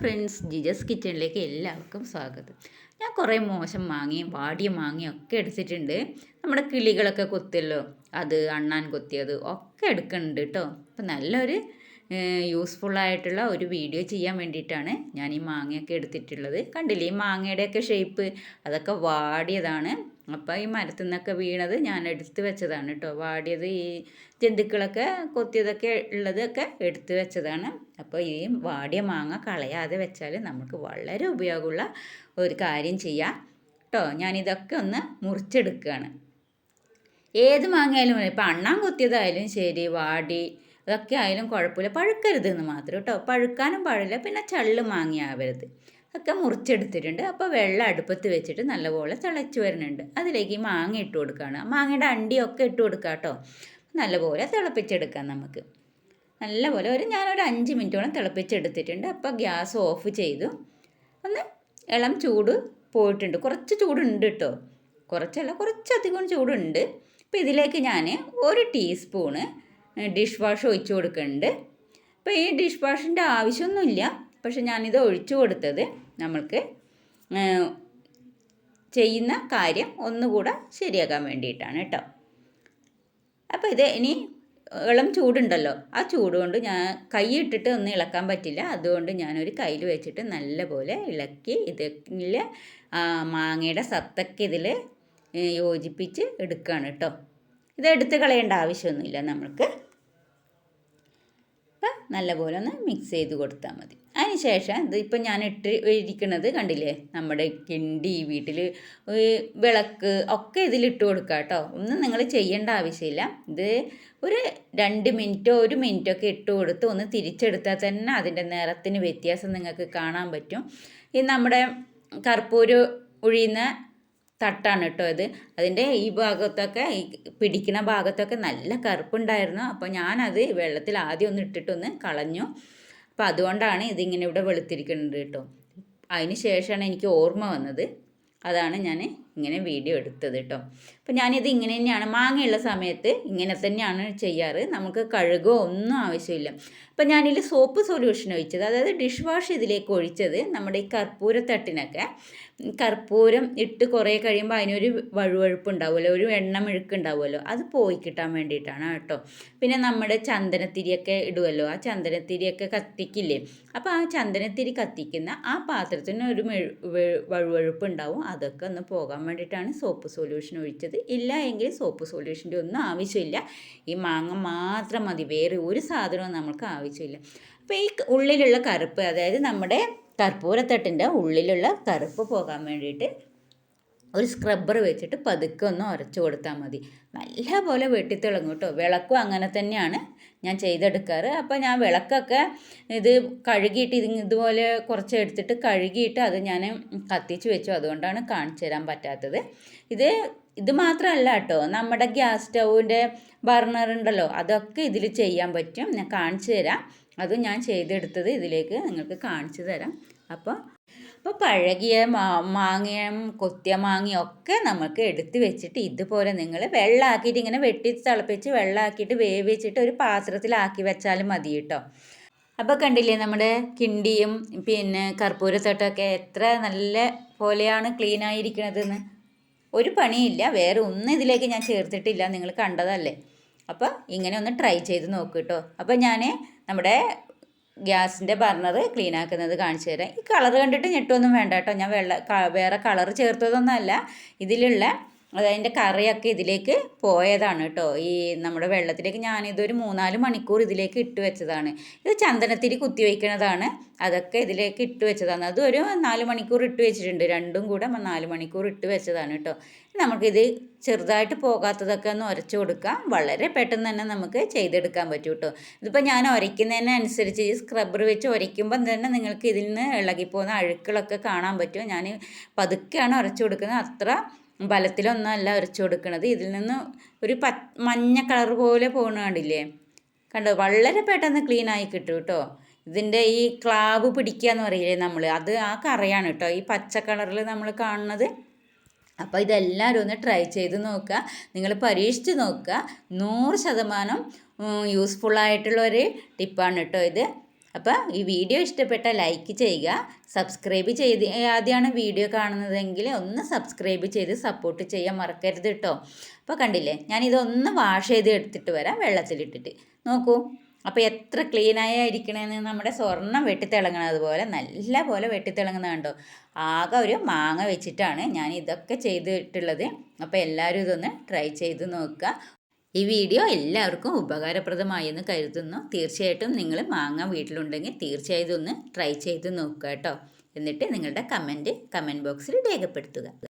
Friends ജിജസ് കിച്ചണിലേക്ക് എല്ലാവർക്കും സ്വാഗതം. ഞാൻ കുറേ മോശം മാങ്ങയും വാടിയ മാങ്ങയും ഒക്കെ എടുത്തിട്ടുണ്ട്. നമ്മുടെ കിളികളൊക്കെ കൊത്തിയല്ലോ അത് അണ്ണാൻ കൊത്തിയത് ഒക്കെ എടുക്കുന്നുണ്ട് കേട്ടോ അപ്പം നല്ലൊരു യൂസ്ഫുള്ളായിട്ടുള്ള ഒരു വീഡിയോ ചെയ്യാൻ വേണ്ടിയിട്ടാണ് ഞാൻ ഈ മാങ്ങയൊക്കെ എടുത്തിട്ടുള്ളത്. കണ്ടില്ലേ? ഈ മാങ്ങയുടെയൊക്കെ ഷേപ്പ് അതൊക്കെ വാടിയതാണ്. അപ്പോൾ ഈ മരത്തിൽ നിന്നൊക്കെ വീണത് ഞാൻ എടുത്തു വെച്ചതാണ് കേട്ടോ. വാടിയത് ഈ ജന്തുക്കളൊക്കെ കൊത്തിയതൊക്കെ ഉള്ളതൊക്കെ എടുത്തു വെച്ചതാണ്. അപ്പോൾ ഈ വാടിയ മാങ്ങ കളയാതെ വെച്ചാൽ നമുക്ക് വളരെ ഉപയോഗമുള്ള ഒരു കാര്യം ചെയ്യാം കേട്ടോ. ഞാനിതൊക്കെ ഒന്ന് മുറിച്ചെടുക്കുകയാണ്. ഏത് മാങ്ങയായാലും ഇപ്പം അണ്ണാൻ കൊത്തിയതായാലും ശരി വാടി അതൊക്കെ ആയാലും കുഴപ്പമില്ല. പഴുക്കരുത് എന്ന് മാത്രം കേട്ടോ. പഴുക്കാനും പാടില്ല. പിന്നെ ചള്ള് മാങ്ങിയാവരുത്. ഒക്കെ മുറിച്ചെടുത്തിട്ടുണ്ട്. അപ്പോൾ വെള്ളം അടുപ്പത്ത് വെച്ചിട്ട് നല്ലപോലെ തിളച്ച് വരുന്നുണ്ട്. അതിലേക്ക് ഈ മാങ്ങ ഇട്ട് കൊടുക്കുകയാണ്. മാങ്ങയുടെ അണ്ടിയൊക്കെ ഇട്ട് കൊടുക്കുക കേട്ടോ. നല്ലപോലെ തിളപ്പിച്ചെടുക്കാം നമുക്ക്. നല്ലപോലെ ഒരു ഞാനൊരു അഞ്ച് മിനിറ്റോളം തിളപ്പിച്ചെടുത്തിട്ടുണ്ട്. അപ്പോൾ ഗ്യാസ് ഓഫ് ചെയ്തു. ഒന്ന് ഇളം ചൂട് പോയിട്ടുണ്ട്. കുറച്ച് ചൂടുണ്ട് കേട്ടോ. കുറച്ചല്ല കുറച്ചധികം ചൂടുണ്ട്. അപ്പോൾ ഇതിലേക്ക് ഞാൻ ഒരു ടീസ്പൂണ് ഡിഷ് വാഷ് ഒഴിച്ചു കൊടുക്കുന്നുണ്ട്. അപ്പോൾ ഈ ഡിഷ് വാഷിന്റെ ആവശ്യമൊന്നുമില്ല. പക്ഷെ ഞാനിത് ഒഴിച്ചു കൊടുത്തത് നമ്മൾക്ക് ചെയ്യുന്ന കാര്യം ഒന്നുകൂടെ ശരിയാക്കാൻ വേണ്ടിയിട്ടാണ് കേട്ടോ. അപ്പോൾ ഇത് ഇനി ഇളം ചൂടുണ്ടല്ലോ ആ ചൂട് കൊണ്ട് ഞാൻ കൈ ഇട്ടിട്ട് ഒന്നും ഇളക്കാൻ പറ്റില്ല. അതുകൊണ്ട് ഞാനൊരു കയ്യിൽ വെച്ചിട്ട് നല്ലപോലെ ഇളക്കി ഇതിൽ മാങ്ങയുടെ സത്തൊക്കെ ഇതിൽ യോജിപ്പിച്ച് എടുക്കുകയാണ് കേട്ടോ. ഇത് എടുത്ത് കളയേണ്ട ആവശ്യമൊന്നുമില്ല നമ്മൾക്ക്. നല്ലപോലെ ഒന്ന് മിക്സ് ചെയ്ത് കൊടുത്താൽ മതി. അതിനുശേഷം ഇത് ഇപ്പം ഞാൻ ഇട്ട് ഇരിക്കുന്നത് കണ്ടില്ലേ? നമ്മുടെ കിണ്ടി വീട്ടിൽ വിളക്ക് ഒക്കെ ഇതിലിട്ട് കൊടുക്കുക കേട്ടോ. ഒന്നും നിങ്ങൾ ചെയ്യേണ്ട ആവശ്യമില്ല. ഇത് ഒരു രണ്ട് മിനിറ്റോ ഒരു മിനിറ്റോ ഒക്കെ ഇട്ട് കൊടുത്ത് ഒന്ന് തിരിച്ചെടുത്താൽ തന്നെ അതിന്റെ നിറത്തിന് വ്യത്യാസം നിങ്ങൾക്ക് കാണാൻ പറ്റും. ഈ നമ്മുടെ കർപ്പൂര് ഒഴിയുന്ന തട്ടാണ് കേട്ടോ ഇത്. അതിന്റെ ഈ ഭാഗത്തൊക്കെ ഈ പിടിക്കുന്ന ഭാഗത്തൊക്കെ നല്ല കറുപ്പുണ്ടായിരുന്നു. അപ്പോൾ ഞാനത് വെള്ളത്തിൽ ആദ്യം ഒന്ന് ഇട്ടിട്ടൊന്ന് കളഞ്ഞു. അപ്പോൾ അതുകൊണ്ടാണ് ഇതിങ്ങനെ ഇവിടെ വെളുത്തിരിക്കുന്നത് കേട്ടോ. അതിന് ശേഷമാണ് എനിക്ക് ഓർമ്മ വന്നത്. അതാണ് ഞാൻ ഇങ്ങനെ വീഡിയോ എടുത്തത് കേട്ടോ അപ്പോൾ ഞാനിത് ഇങ്ങനെ തന്നെയാണ്. മാങ്ങയുള്ള സമയത്ത് ഇങ്ങനെ തന്നെയാണ് ചെയ്യാറ്. നമുക്ക് കഴുകോ ഒന്നും ആവശ്യമില്ല. അപ്പോൾ ഞാനിതിൽ സോപ്പ് സൊല്യൂഷൻ ഒഴിച്ചത്. അതായത് ഡിഷ് വാഷ് ഇതിലേക്ക് ഒഴിച്ചത് നമ്മുടെ ഈ കർപ്പൂരത്തട്ടിനൊക്കെ. കർപ്പൂരം ഇട്ട് കുറേ കഴിയുമ്പോൾ അതിനൊരു വഴുവഴുപ്പ് ഉണ്ടാവുമല്ലോ ഒരു എണ്ണ മെഴുക്ക് ഉണ്ടാവുമല്ലോ അത് പോയി കിട്ടാൻ വേണ്ടിയിട്ടാണ് കേട്ടോ പിന്നെ നമ്മുടെ ചന്ദനത്തിരിയൊക്കെ ഇടുമല്ലോ ആ ചന്ദനത്തിരിയൊക്കെ കത്തിക്കില്ലേ? അപ്പോൾ ആ ചന്ദനത്തിരി കത്തിക്കുന്ന ആ പാത്രത്തിന് ഒരു വഴുവഴുപ്പ് ഉണ്ടാവും അതൊക്കെ ഒന്ന് പോകാൻ വേണ്ടിയിട്ടാണ് സോപ്പ് സൊല്യൂഷൻ ഒഴിച്ചത്. ഇല്ല എങ്കിൽ സോപ്പ് സൊല്യൂഷന്റെ ഒന്നും ആവശ്യമില്ല. ഈ മാങ്ങ മാത്രം മതി. വേറെ ഒരു സാധനവും നമുക്ക് ആവശ്യമില്ല. അപ്പോൾ ഈ ഉള്ളിലുള്ള കറുപ്പ് അതായത് നമ്മുടെ കർപ്പൂരത്തട്ടിന്റെ ഉള്ളിലുള്ള കറുപ്പ് പോകാൻ വേണ്ടിയിട്ട് ഒരു സ്ക്രബ്ബർ വെച്ചിട്ട് പതുക്കെ ഒന്ന് ഉരച്ചു കൊടുത്താൽ മതി. നല്ലപോലെ വെട്ടിത്തിളങ്ങും കേട്ടോ. വിളക്കും അങ്ങനെ തന്നെയാണ് ഞാൻ ചെയ്തെടുക്കാറ്. അപ്പോൾ ഞാൻ വിളക്കൊക്കെ ഇത് കഴുകിയിട്ട് ഇത് ഇതുപോലെ കുറച്ച് എടുത്തിട്ട് കഴുകിയിട്ട് അത് ഞാൻ കത്തിച്ച് വെച്ചു. അതുകൊണ്ടാണ് കാണിച്ചു തരാൻ പറ്റാത്തത്. ഇത് ഇത് മാത്രമല്ല കേട്ടോ. നമ്മുടെ ഗ്യാസ് സ്റ്റൗവിന്റെ ബർണർ ഉണ്ടല്ലോ അതൊക്കെ ഇതിൽ ചെയ്യാൻ പറ്റും. ഞാൻ കാണിച്ചു തരാം. അത് ഞാൻ ചെയ്തെടുത്തത് ഇതിലേക്ക് നിങ്ങൾക്ക് കാണിച്ചു തരാം. അപ്പോൾ അപ്പോൾ പഴകിയ മാങ്ങയും കൊത്തിയ മാങ്ങയും ഒക്കെ നമുക്ക് എടുത്ത് വെച്ചിട്ട് ഇതുപോലെ നിങ്ങൾ വെള്ളമാക്കിയിട്ട് ഇങ്ങനെ വെട്ടി തിളപ്പിച്ച് വെള്ളമാക്കിയിട്ട് വേവിച്ചിട്ട് ഒരു പാത്രത്തിലാക്കി വെച്ചാലും മതി കേട്ടോ. അപ്പോൾ കണ്ടില്ലേ നമ്മുടെ കിണ്ടിയും പിന്നെ കർപ്പൂരത്തോട്ടമൊക്കെ എത്ര നല്ല പോലെയാണ് ക്ലീൻ ആയിരിക്കണതെന്ന്? ഒരു പണിയില്ല വേറെ ഒന്നും ഇതിലേക്ക് ഞാൻ ചേർത്തിട്ടില്ല നിങ്ങൾ കണ്ടതല്ലേ? അപ്പോൾ ഇങ്ങനെ ഒന്ന് ട്രൈ ചെയ്ത് നോക്കൂ കേട്ടോ. അപ്പോൾ ഞാൻ നമ്മുടെ ഗ്യാസിന്റെ ബർണർ ക്ലീൻ ആക്കുന്നത് കാണിച്ചു തരാം. ഈ കളർ കണ്ടിട്ട് ഞെട്ടൊന്നും വേണ്ട കേട്ടോ. ഞാൻ വെള്ള വേറെ കളർ ചേർത്തതൊന്നുമല്ല. ഇതിലുള്ള അതിന്റെ കറിയൊക്കെ ഇതിലേക്ക് പോയതാണ് കേട്ടോ. ഈ നമ്മുടെ വെള്ളത്തിലേക്ക് ഞാനിതൊരു മൂന്നാൽ മണിക്കൂർ ഇതിലേക്ക് ഇട്ട് വെച്ചതാണ്. ഇത് ചന്ദനത്തിരി കുത്തി വയ്ക്കുന്നതാണ് അതൊക്കെ ഇതിലേക്ക് ഇട്ട് വെച്ചതാണ്. അതൊരു നാല് മണിക്കൂർ ഇട്ട് വെച്ചിട്ടുണ്ട്. രണ്ടും കൂടെ നാല് മണിക്കൂർ ഇട്ട് വെച്ചതാണ് കേട്ടോ. നമുക്കിത് ചെറുതായിട്ട് പോകാത്തതൊക്കെ ഒന്ന് ഉരച്ചു കൊടുക്കാം. വളരെ പെട്ടെന്ന് തന്നെ നമുക്ക് ചെയ്തെടുക്കാൻ പറ്റും കേട്ടോ. ഇതിപ്പോൾ ഞാൻ ഉരയ്ക്കുന്നതിനനുസരിച്ച് ഈ സ്ക്രബ്ബർ വെച്ച് ഉരയ്ക്കുമ്പം തന്നെ നിങ്ങൾക്ക് ഇതിൽ നിന്ന് ഇളകിപ്പോകുന്ന അഴുക്കളൊക്കെ കാണാൻ പറ്റും. ഞാൻ പതുക്കെയാണ് ഉരച്ചു കൊടുക്കുന്നത്. അത്ര ബലത്തിലൊന്നുമല്ല ഉരച്ചു കൊടുക്കുന്നത് ഇതിൽ നിന്ന് ഒരു പ മഞ്ഞ കളർ പോലെ പോകുന്ന കണ്ടില്ലേ? കണ്ടോ? വളരെ പെട്ടെന്ന് ക്ലീൻ ആയി കിട്ടും കേട്ടോ. ഇതിന്റെ ഈ ക്ലാവ് പിടിക്കുക എന്ന് പറയില്ലേ നമ്മൾ അത് ആ കറയാണ് കേട്ടോ. ഈ പച്ച കളറിൽ നമ്മൾ കാണുന്നത്. അപ്പോൾ ഇതെല്ലാവരും ഒന്ന് ട്രൈ ചെയ്ത് നോക്കുക. നിങ്ങൾ പരീക്ഷിച്ച് നോക്കുക. നൂറ് ശതമാനം യൂസ്ഫുള്ളായിട്ടുള്ളൊരു ടിപ്പാണ് കേട്ടോ ഇത്. അപ്പോൾ ഈ വീഡിയോ ഇഷ്ടപ്പെട്ട ലൈക്ക് ചെയ്യുക സബ്സ്ക്രൈബ് ചെയ്ത് ആദ്യമാണ് വീഡിയോ കാണുന്നതെങ്കിൽ ഒന്ന് സബ്സ്ക്രൈബ് ചെയ്ത് സപ്പോർട്ട് ചെയ്യാൻ മറക്കരുത് കേട്ടോ അപ്പോൾ കണ്ടില്ലേ ഞാനിതൊന്ന് വാഷ് ചെയ്ത് എടുത്തിട്ട് വരാം വെള്ളത്തിലിട്ടിട്ട്. നോക്കൂ അപ്പോൾ എത്ര ക്ലീനായി ഇരിക്കണേന്ന് നമ്മുടെ സ്വർണം വെട്ടിത്തിളങ്ങണത് പോലെ നല്ല പോലെ വെട്ടിത്തിളങ്ങുന്ന കണ്ടോ? ആകെ ഒരു മാങ്ങ വെച്ചിട്ടാണ് ഞാൻ ഇതൊക്കെ ചെയ്തിട്ടുള്ളത്. അപ്പോൾ എല്ലാവരും ഇതൊന്ന് ട്രൈ ചെയ്ത് നോക്കുക. ഈ വീഡിയോ എല്ലാവർക്കും ഉപകാരപ്രദമായി എന്ന് കരുതുന്നു. തീർച്ചയായിട്ടും നിങ്ങൾ മാങ്ങ വീട്ടിലുണ്ടെങ്കിൽ തീർച്ചയായിട്ടും ഒന്ന് ട്രൈ ചെയ്ത് നോക്കുക കേട്ടോ. എന്നിട്ട് നിങ്ങളുടെ കമന്റ് കമന്റ് ബോക്സിൽ രേഖപ്പെടുത്തുക.